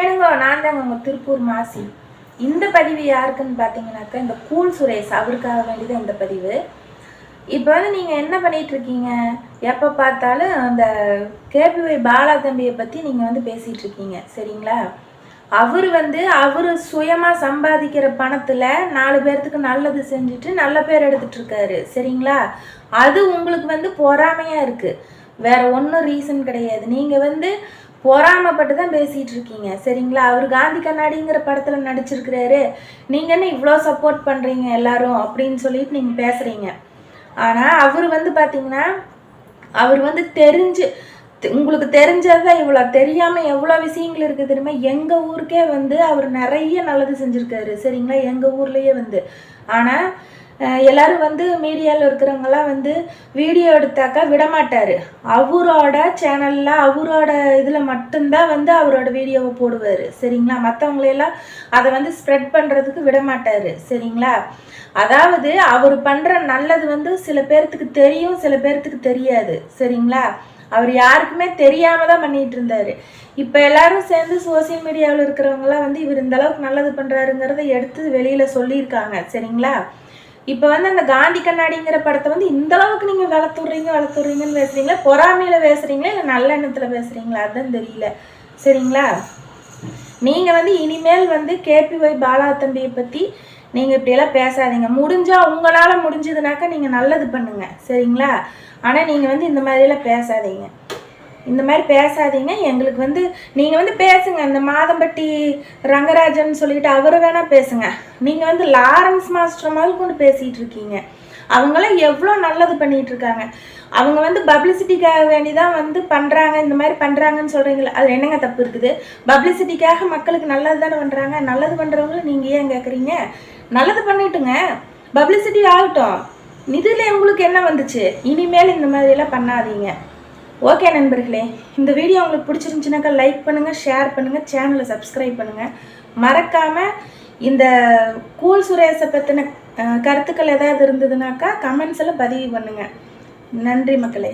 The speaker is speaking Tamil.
ஏனுங்க நான் தாங்க உங்கள் திருப்பூர் மாசி. இந்த பதிவு யாருக்குன்னு பார்த்தீங்கன்னாக்கா இந்த கூல் சுரேஷ் அவருக்காக வேண்டியது இந்த பதிவு. இப்போ வந்து நீங்கள் என்ன பண்ணிகிட்ருக்கீங்க எப்போ பார்த்தாலும் அந்த கேபிஒய் பாலா தம்பியை பற்றி நீங்கள் வந்து பேசிகிட்ருக்கீங்க சரிங்களா? அவர் வந்து அவர் சுயமாக சம்பாதிக்கிற பணத்தில் நாலு பேர்த்துக்கு நல்லது செஞ்சுட்டு நல்ல பேர் எடுத்துகிட்ருக்காரு சரிங்களா? அது உங்களுக்கு வந்து பொறாமையாக இருக்குது வேறு ஒன்றும் ரீசன் கிடையாது. நீங்கள் வந்து பொறாமப்பட்டு தான் பேசிகிட்டு இருக்கீங்க சரிங்களா? அவர் காந்தி கண்ணாடிங்கிற படத்தில் நடிச்சிருக்கிறாரு. நீங்கள் என்ன இவ்வளோ சப்போர்ட் பண்ணுறீங்க எல்லாரும் அப்படின்னு சொல்லிட்டு நீங்கள் பேசுகிறீங்க ஆனால் அவர் வந்து பார்த்தீங்கன்னா அவர் வந்து தெரிஞ்சு உங்களுக்கு தெரிஞ்சது தான் இவ்வளோ தெரியாமல் எவ்வளோ விஷயங்கள் இருக்குது தெரியுமா? எங்கள் ஊருக்கே வந்து அவர் நிறைய நல்லது செஞ்சுருக்காரு. சரிங்களா? எங்கள் ஊர்லேயே வந்து. ஆனால் எல்லாரும் வந்து மீடியாவில் இருக்கிறவங்கலாம் வந்து வீடியோ எடுத்தாக்கா விடமாட்டார். அவரோட சேனலில் அவரோட இதில் மட்டும்தான் வந்து அவரோட வீடியோவை போடுவார். சரிங்களா? மற்றவங்களையெல்லாம் அதை வந்து ஸ்ப்ரெட் பண்ணுறதுக்கு விடமாட்டார். சரிங்களா? அதாவது அவர் பண்ணுற நல்லது வந்து சில பேர்த்துக்கு தெரியும் சில பேர்த்துக்கு தெரியாது. சரிங்களா? அவர் யாருக்குமே தெரியாமல் தான் பண்ணிகிட்டு இருந்தார். இப்போ எல்லாரும் சேர்ந்து சோசியல் மீடியாவில் இருக்கிறவங்களாம் வந்து இவர் இந்த அளவுக்கு நல்லது பண்ணுறாருங்கிறத எடுத்து வெளியில் சொல்லியிருக்காங்க. சரிங்களா? இப்போ வந்து அந்த காந்தி கண்ணாடிங்கிற படத்தை வந்து இந்த அளவுக்கு நீங்கள் வளர்த்துடுறீங்க வளர்த்துடுறீங்கன்னு பேசுறீங்களா? பொறாமையில பேசுறீங்களா? இல்லை நல்ல எண்ணத்துல பேசுறீங்களா? அதுதான் தெரியல. சரிங்களா? நீங்க வந்து இனிமேல் வந்து கேபிஒய் பாலா தம்பியை பத்தி நீங்க இப்படியெல்லாம் பேசாதீங்க. முடிஞ்சா உங்களால முடிஞ்சதுனாக்கா நீங்க நல்லது பண்ணுங்க. சரிங்களா? ஆனா நீங்க வந்து இந்த மாதிரியெல்லாம் பேசாதீங்க. இந்த மாதிரி பேசாதீங்க. எங்களுக்கு வந்து நீங்கள் வந்து பேசுங்க. இந்த மாதம்பட்டி ரங்கராஜன் சொல்லிட்டு அவரை வேணால் பேசுங்க. நீங்கள் வந்து லாரன்ஸ் மாஸ்டர் மாதிரி கொண்டு பேசிகிட்டு இருக்கீங்க. அவங்களாம் எவ்வளோ நல்லது பண்ணிகிட்டு இருக்காங்க. அவங்க வந்து பப்ளிசிட்டிக்காக வேண்டி தான் வந்து பண்ணுறாங்க இந்த மாதிரி பண்ணுறாங்கன்னு சொல்கிறீங்களா அது என்னங்க தப்பு இருக்குது? பப்ளிசிட்டிக்காக மக்களுக்கு நல்லது தானே பண்ணுறாங்க நல்லது பண்ணுறவங்கள நீங்கள் ஏன் கேட்குறீங்க நல்லது பண்ணிட்டுங்க. பப்ளிசிட்டி ஆகட்டும். இதில் உங்களுக்கு என்ன வந்துச்சு? இனிமேல் இந்த மாதிரியெல்லாம் பண்ணாதீங்க. ஓகே நண்பர்களே இந்த வீடியோ உங்களுக்கு பிடிச்சிருந்துச்சுனாக்கா லைக் பண்ணுங்கள் ஷேர் பண்ணுங்கள் சேனலை சப்ஸ்கிரைப் பண்ணுங்கள் மறக்காமல் இந்த கூல் சுரேஷை பற்றின கருத்துக்கள் ஏதாவது இருந்ததுனாக்கா கமெண்ட்ஸில் பதிவு பண்ணுங்கள் நன்றி மக்களே.